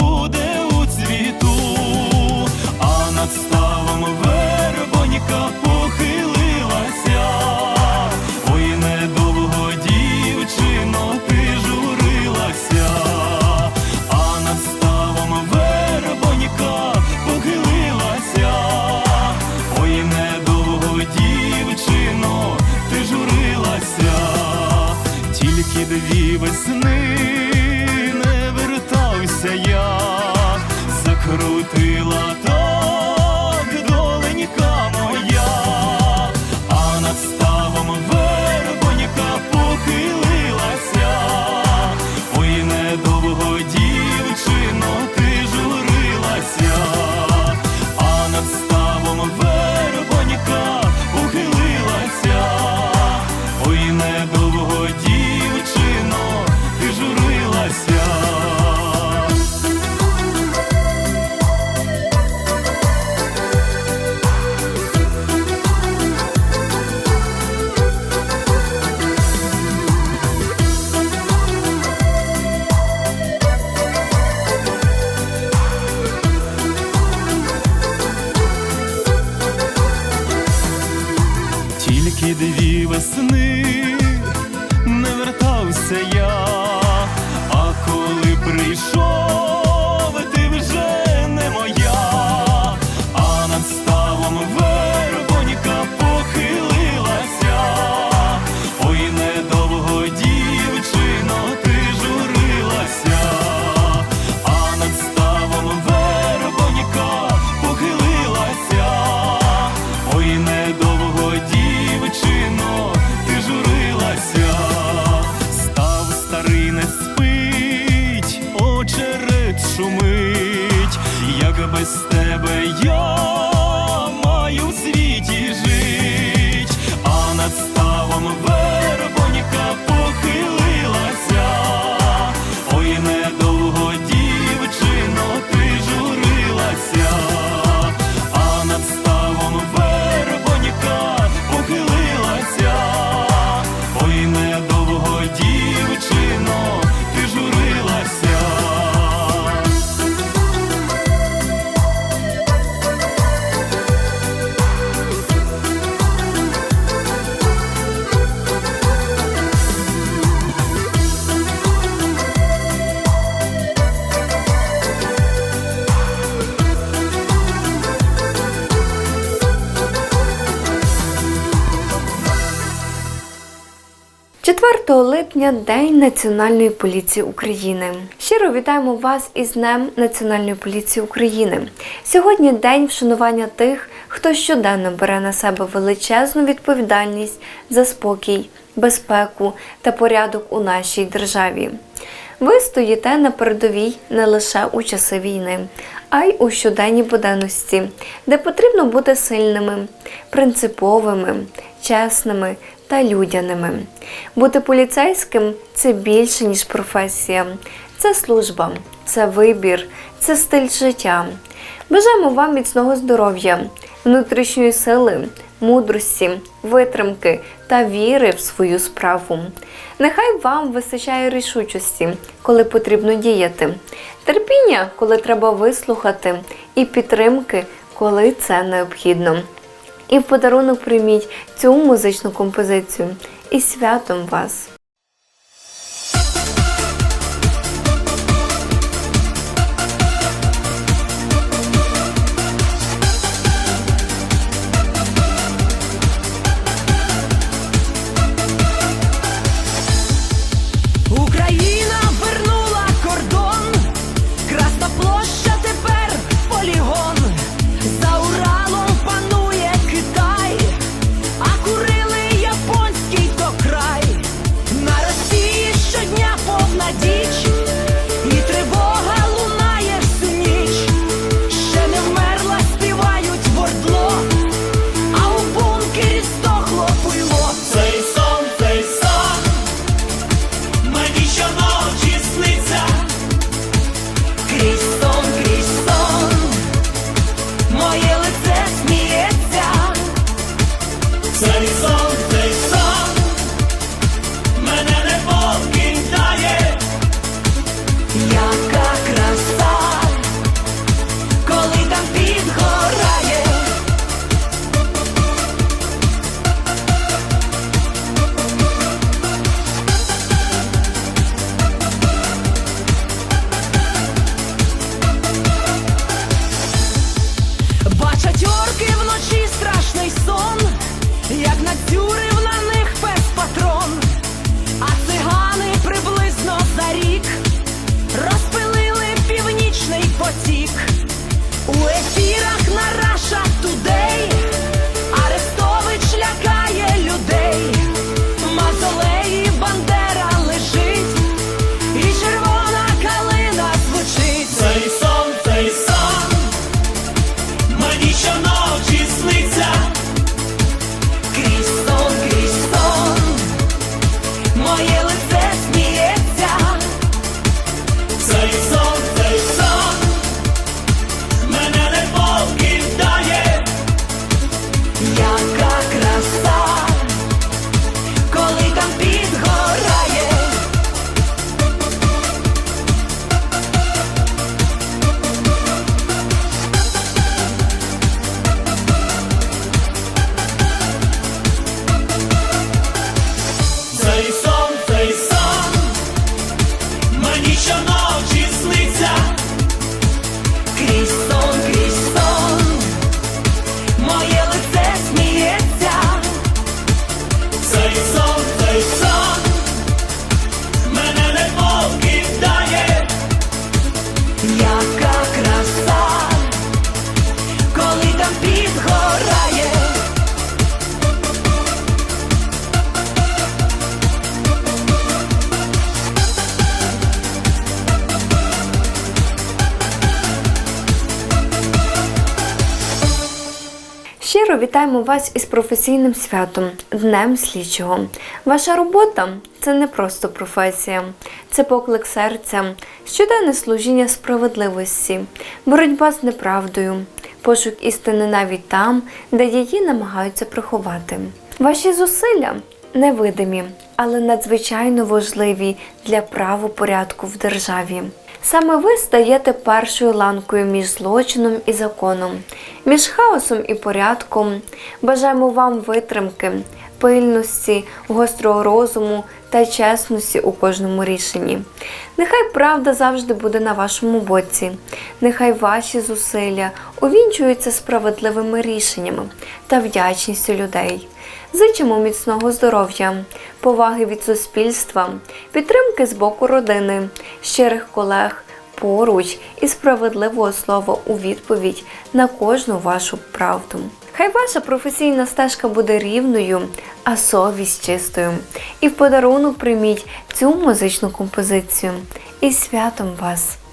Буде у цвіту, а над ставом похилилася, ой, недовго дівчино, ти журилася, а над ставом похилилася. Ой, недовго, дівчино, ти журилася, тільки дві весни весни ставом вербонька 4 липня День Національної поліції України. Щиро вітаємо вас із Днем Національної поліції України. Сьогодні день вшанування тих, хто щоденно бере на себе величезну відповідальність за спокій, безпеку та порядок у нашій державі. Ви стоїте на передовій не лише у часи війни, а й у щоденній буденності, де потрібно бути сильними, принциповими, чесними та людяними. Бути поліцейським це більше, ніж професія. Це служба, це вибір, це стиль життя. Бажаємо вам міцного здоров'я, внутрішньої сили, мудрості, витримки та віри в свою справу. Нехай вам вистачає рішучості, коли потрібно діяти, терпіння, коли треба вислухати, і підтримки, коли це необхідно. І в подарунок прийміть цю музичну композицію. І святом вас! Вітаємо вас із професійним святом Днем слідчого. Ваша робота це не просто професія, це поклик серця, щоденне служіння справедливості, боротьба з неправдою, пошук істини навіть там, де її намагаються приховати. Ваші зусилля невидимі, але надзвичайно важливі для правопорядку в державі. Саме ви стаєте першою ланкою між злочином і законом, між хаосом і порядком. Бажаємо вам витримки, пильності, гострого розуму та чесності у кожному рішенні. Нехай правда завжди буде на вашому боці, нехай ваші зусилля увінчуються справедливими рішеннями та вдячністю людей. Зичимо міцного здоров'я, поваги від суспільства, підтримки з боку родини, щирих колег, поруч і справедливого слова у відповідь на кожну вашу правду. Хай ваша професійна стежка буде рівною, а совість чистою. І в подарунок прийміть цю музичну композицію. І святом вас!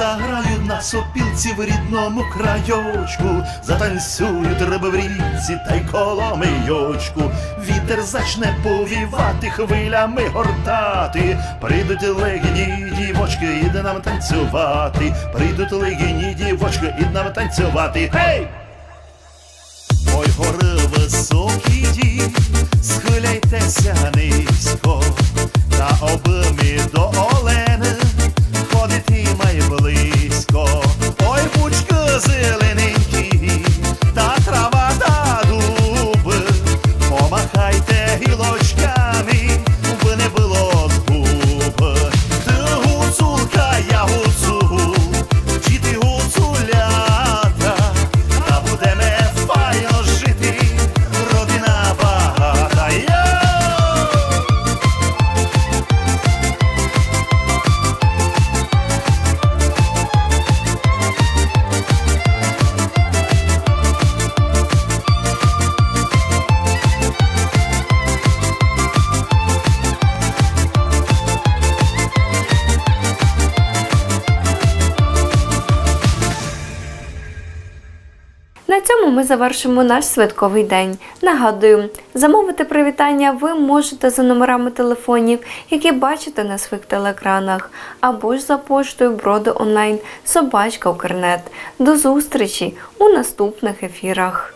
Заграють на сопілці в рідному крайочку, затанцюють риби в річці та й коломийочку. Вітер зачне повівати, хвилями гортати. Прийдуть легіні дівочки, іде нам танцювати. Прийдуть легіні дівочки, іде нам танцювати. Гей! Ой, гори високі ді, схиляйтеся низько, та обими до Олени, близько. Ой, пучка зелененькі, цьому ми завершимо наш святковий день. Нагадую, замовити привітання ви можете за номерами телефонів, які бачите на своїх телеекранах, або ж за поштою броди онлайн собачка Укрнет. До зустрічі у наступних ефірах.